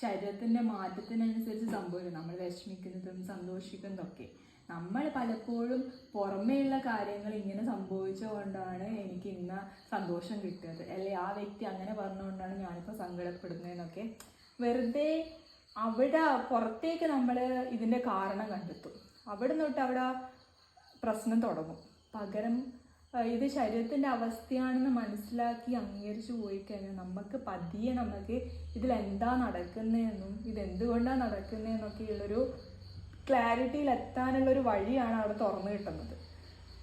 ശരീരത്തിന്റെ മാറ്റത്തിനനുസരിച്ച് സംഭവിക്കും. നമ്മൾ വിഷമിക്കുന്നതും സന്തോഷിക്കുന്നതൊക്കെ. നമ്മൾ പലപ്പോഴും പുറമേയുള്ള കാര്യങ്ങൾ ഇങ്ങനെ സംഭവിച്ചുകൊണ്ടാണ് എനിക്ക് ഇന്ന സന്തോഷം കിട്ടിയത്. അല്ലെ? ആ വ്യക്തി അങ്ങനെ പറഞ്ഞുകൊണ്ടാണ് ഞാനിപ്പോൾ സങ്കടപ്പെടുന്നതെന്നൊക്കെ. വെറുതെ അവിടെ പുറത്തേക്ക് നമ്മൾ ഇതിന്റെ കാരണം കണ്ടെത്തും. അവിടെ തൊട്ട് അവിടെ പ്രശ്നം തുടങ്ങും. പകരം ഇത് ശരീരത്തിന്റെ അവസ്ഥയാണെന്ന് മനസ്സിലാക്കി അംഗീകരിച്ചു പോയി കഴിഞ്ഞാൽ നമുക്ക് പതിയെ നമുക്ക് ഇതിലെന്താ നടക്കുന്നതെന്നും ഇതെന്തുകൊണ്ടാണ് നടക്കുന്നതെന്നൊക്കെ ഉള്ളൊരു ഒരു വഴിയാണ് അവിടെ തുറന്നു കിട്ടുന്നത്.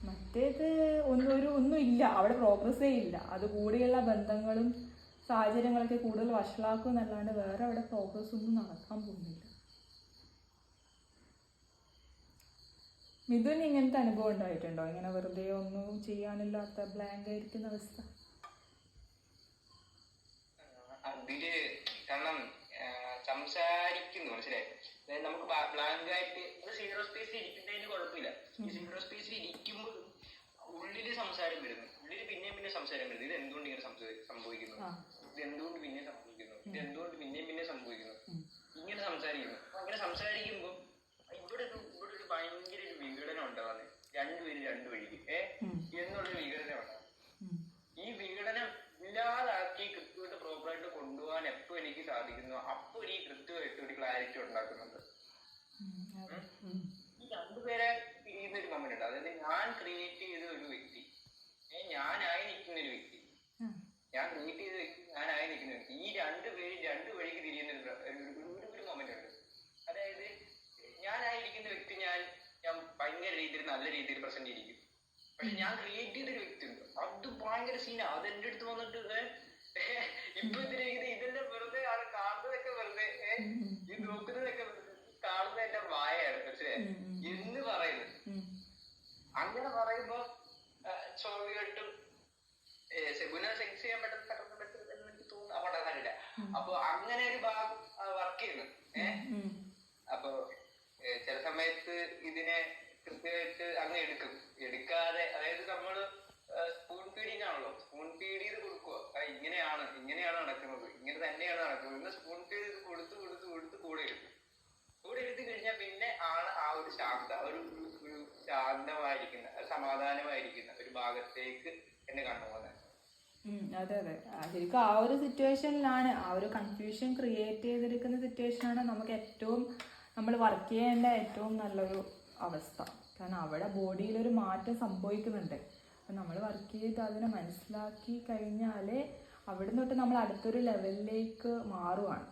മറ്റേത് ഒന്നും ഒരു ഒന്നും ഇല്ല. അവിടെ പ്രോഗ്രസ്സേ ഇല്ല. അത് കൂടെയുള്ള ബന്ധങ്ങളും സാഹചര്യങ്ങളൊക്കെ കൂടുതൽ വഷളാക്കും എന്നല്ലാണ്ട് വേറെ അവിടെ പ്രോഗ്രസ് ഒന്നും നടക്കാൻ പോകുന്നില്ല. മിഥുൻ ഇങ്ങനത്തെ അനുഭവം ഉണ്ടായിട്ടുണ്ടോ? ഇങ്ങനെ വെറുതെ ഒന്നും ചെയ്യാനില്ലാത്ത ബ്ലാങ്ക് ആയിരിക്കുന്ന അവസ്ഥ? അതിൽ കാരണം സംസാരിക്കുന്നു മനസ്സിലായി? അതായത് നമുക്ക് ബ്ലാങ്ക് ആയിട്ട് സീറോ സ്പേസിൽ ഇരിക്കുന്നതിന് കുഴപ്പമില്ല. ഈ സീറോ സ്പേസിൽ ഇരിക്കുമ്പോഴും ഉള്ളിൽ സംസാരം വരുന്നു. ഉള്ളിൽ പിന്നെയും പിന്നെ സംസാരം വരുന്നു. ഇത് എന്തുകൊണ്ട് ഇങ്ങനെ സംഭവിക്കുന്നു? ഇത് എന്തുകൊണ്ട് പിന്നെ സംഭവിക്കുന്നു? ഇത് എന്തുകൊണ്ട് പിന്നെയും പിന്നെ സംഭവിക്കുന്നു. ഇങ്ങനെ സംസാരിക്കുന്നു. അങ്ങനെ സംസാരിക്കുമ്പോൾ ഇവിടെ ഒരു ഇവിടെ ഒരു ഭയങ്കര ഒരു രണ്ടുപേരും രണ്ടു വഴിക്ക് ഏ. എന്നുള്ളൊരു വിഘടനം ഉണ്ടാവും ഈ വിഘടനം ഇല്ലാതാക്കി കൃത്യമായിട്ട് പ്രോപ്പറായിട്ട് കൊണ്ടുപോകാൻ എപ്പോ എനിക്ക് സാധിക്കുന്നു അപ്പൊ ഈ കൃത്യമായിട്ട് ഒരു ക്ലാരിറ്റി ഉണ്ടാക്കുന്നുണ്ട്. ഈ രണ്ടുപേരെ ചെയ്യുന്ന ഒരു കമ്പനി ഉണ്ട്. അതായത് ഞാൻ ക്രിയേറ്റ് ചെയ്ത ഒരു വ്യക്തി ഞാനായി നിൽക്കുന്ന ഒരു വ്യക്തി ഞാൻ ക്രിയേറ്റ് ചെയ്ത വ്യക്തി ഞാനായി നിൽക്കുന്ന വ്യക്തി. ഈ രണ്ട് പേര് രണ്ട് വഴിക്ക് തിരിയുന്ന ഒരു പ്ര- ഒരു- ഒരു- ഒരു- ഒരു മൊമെന്റ് ഉണ്ട് അതായത് ഞാനായിരിക്കുന്ന വ്യക്തി ഞാൻ ഞാൻ ഭയങ്കര രീതിയിൽ നല്ല രീതിയിൽ പ്രസന്റ് ചെയ്തിരിക്കും. പക്ഷെ ഞാൻ ക്രിയേറ്റ് ചെയ്തൊരു വ്യക്തി ഉണ്ട് അത് ഭയങ്കര സീനാ അത് എന്റെ അടുത്ത് വന്നിട്ട് ഇപ്പൊ ഇതിനെ ഇത്? ഇതെല്ലാം വെറുതെ ആ കാണുന്നതൊക്കെ വെറുതെ ഈ നോക്കുന്നതൊക്കെ വെറുതെ കാണുന്നത് എന്റെ വായാണ്. ഉം. എന്ന് പറയുന്നത്. അങ്ങനെ പറയുമ്പോ സ്വാഭാവികമായിട്ടും ഏ, സെബുനെ സെൻസ് ചെയ്യാൻ പറ്റുന്ന എന്ന് എനിക്ക് തോന്നുന്നു. അവിടെ അറിയില്ല അപ്പൊ അങ്ങനെ ഒരു ഭാഗം വർക്ക് ചെയ്യുന്നു. ഏഹ്. അപ്പൊ ചില സമയത്ത് ഇതിനെ കൃത്യമായിട്ട് അങ്ങ് എടുക്കും. എടുക്കാതെ അതായത് നമ്മൾ സ്പൂൺ ഫീഡിങ് ആണല്ലോ സ്പൂൺ ഫീഡ് ചെയ്ത് കൊടുക്കുക ഇങ്ങനെയാണ് ഇങ്ങനെയാണ് നടക്കുന്നത്. ഇങ്ങനെ തന്നെയാണ് നടക്കുന്നത്. എന്ന് സ്പൂൺ ഫീഡ് ചെയ്ത് കൊടുത്ത് കൊടുത്ത് കൊടുത്ത് കൂടെ എടുക്കും. കൂടെ എടുത്തു കഴിഞ്ഞാൽ പിന്നെ ആണ് ആ ഒരു ശാന്ത ഒരു ഒരു- ശാന്തമായിരിക്കുന്ന സമാധാനമായിരിക്കുന്ന ഒരു ഭാഗത്തേക്ക് എന്നെ കണ്ടുപോകുന്നത് അതെ അതെ. ശരിക്കും ആ ഒരു സിറ്റുവേഷനിലാണ് ആ ഒരു കൺഫ്യൂഷൻ ക്രിയേറ്റ് ചെയ്തെടുക്കുന്ന സിറ്റുവേഷനാണ് നമുക്ക് ഏറ്റവും നമ്മൾ വർക്ക് ചെയ്യേണ്ട ഏറ്റവും നല്ലൊരു അവസ്ഥ. കാരണം അവിടെ ബോഡിയിൽ ഒരു മാറ്റം സംഭവിക്കുന്നുണ്ട്. അപ്പം നമ്മൾ വർക്ക് ചെയ്ത് അതിനെ മനസ്സിലാക്കി കഴിഞ്ഞാലേ അവിടെ തൊട്ട് നമ്മൾ അടുത്തൊരു ലെവലിലേക്ക് മാറുവാണ്.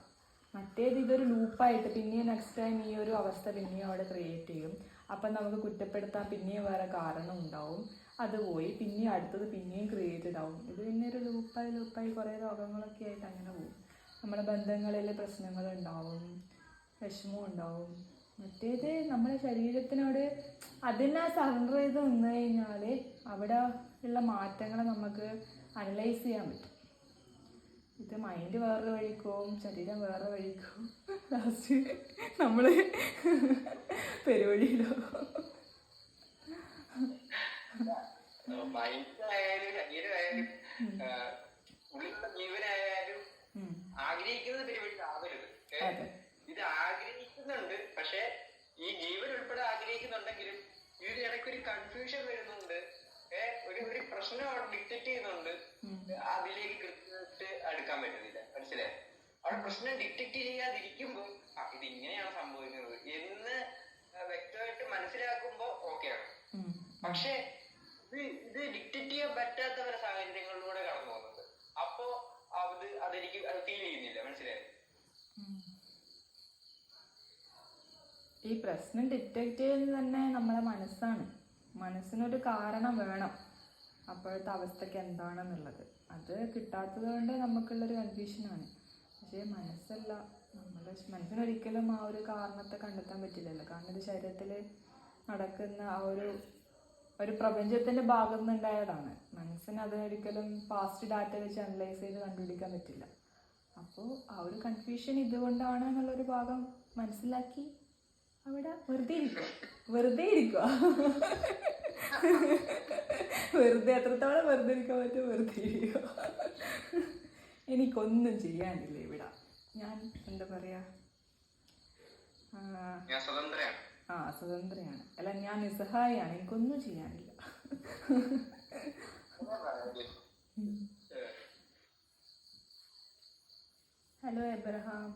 മറ്റേത് ഇതൊരു ലൂപ്പായിട്ട് പിന്നെയും നെക്സ്റ്റ് ടൈം ഈ ഒരു അവസ്ഥ പിന്നെയും അവിടെ ക്രിയേറ്റ് ചെയ്യും. അപ്പം നമുക്ക് കുറ്റപ്പെടുത്താൻ പിന്നെയും വേറെ കാരണം ഉണ്ടാവും. അത് പോയി പിന്നെയും അടുത്തത് പിന്നെയും ക്രിയേറ്റഡ് ആവും ഇത് പിന്നെ ഒരു ലൂപ്പായി ലൂപ്പായി കുറേ രോഗങ്ങളൊക്കെ ആയിട്ട് അങ്ങനെ പോകും. നമ്മുടെ ബന്ധങ്ങളിൽ പ്രശ്നങ്ങളുണ്ടാവും വിഷമം ഉണ്ടാവും. മറ്റേത് നമ്മുടെ ശരീരത്തിനോട് അതിനെ സറണ്ടർ ചെയ്ത് നിന്ന് കഴിഞ്ഞാൽ അവിടെ ഉള്ള മാറ്റങ്ങൾ നമുക്ക് അനലൈസ് ചെയ്യാൻ പറ്റും. ഇത് മൈൻഡ് വേറെ വഴിക്കും ശരീരം വേറെ വഴിക്കും. ലാസ്റ്റ് നമ്മൾ പെരുവഴിയിലോ. ജീവനായാലും. ആഗ്രഹിക്കുന്നത് പരിപാടി ആവരുത് ഇത് ആഗ്രഹിക്കുന്നുണ്ട് പക്ഷെ ഈ ജീവൻ ഉൾപ്പെടെ ആഗ്രഹിക്കുന്നുണ്ടെങ്കിലും ഇതിന് ഇടയ്ക്ക് ഒരു കൺഫ്യൂഷൻ വരുന്നുണ്ട്. ഏഹ് ഒരു ഒരു പ്രശ്നം അവിടെ ഡിറ്റക്റ്റ് ചെയ്യുന്നുണ്ട്. അതിലേക്ക് കൃത്യമായിട്ട് അടുക്കാൻ പറ്റുന്നില്ല. മനസ്സിലായോ? അവിടെ പ്രശ്നം ഡിറ്റക്റ്റ് ചെയ്യാതിരിക്കുമ്പോൾ ആ ഇത് ഇങ്ങനെയാണ് സംഭവിക്കുന്നത് എന്ന് ഈ പ്രശ്നം ഡിറ്റക്ട് ചെയ്യുന്നത് തന്നെ നമ്മളെ മനസ്സാണ്. മനസ്സിനൊരു കാരണം വേണം. അപ്പോഴത്തെ അവസ്ഥയ്ക്ക് എന്താണെന്നുള്ളത്. അത് കിട്ടാത്തത് കൊണ്ട് നമുക്കുള്ളൊരു കൺഫ്യൂഷനാണ് പക്ഷേ മനസ്സല്ല. നമ്മുടെ മനസ്സിനൊരിക്കലും ആ ഒരു കാരണത്തെ കണ്ടെത്താൻ പറ്റില്ലല്ലോ. കാരണം ഇത് ശരീരത്തിൽ നടക്കുന്ന ആ ഒരു ഒരു പ്രപഞ്ചത്തിന്റെ ഭാഗം നിന്നുണ്ടായതാണ് മനസ്സിന് അതിനൊരിക്കലും പാസ്റ്റ് ഡാറ്റ വെച്ച് അനലൈസ് ചെയ്ത് കണ്ടുപിടിക്കാൻ പറ്റില്ല. അപ്പോൾ ആ ഒരു കൺഫ്യൂഷൻ ഇതുകൊണ്ടാണ് എന്നുള്ളൊരു ഭാഗം മനസ്സിലാക്കി അവിടെ വെറുതെ ഇരിക്കുക വെറുതെ ഇരിക്കുക വെറുതെ എത്രത്തോളം വെറുതെ ഇരിക്കാൻ പറ്റും വെറുതെ ഇരിക്കുക എനിക്കൊന്നും ചെയ്യാനില്ല ഇവിടെ. ഞാൻ എന്താ പറയാ? ആ, സ്വതന്ത്രയാണ്. അല്ല ഞാൻ നിസ്സഹായാണ് എനിക്കൊന്നും ചെയ്യാനില്ല. Hello Abraham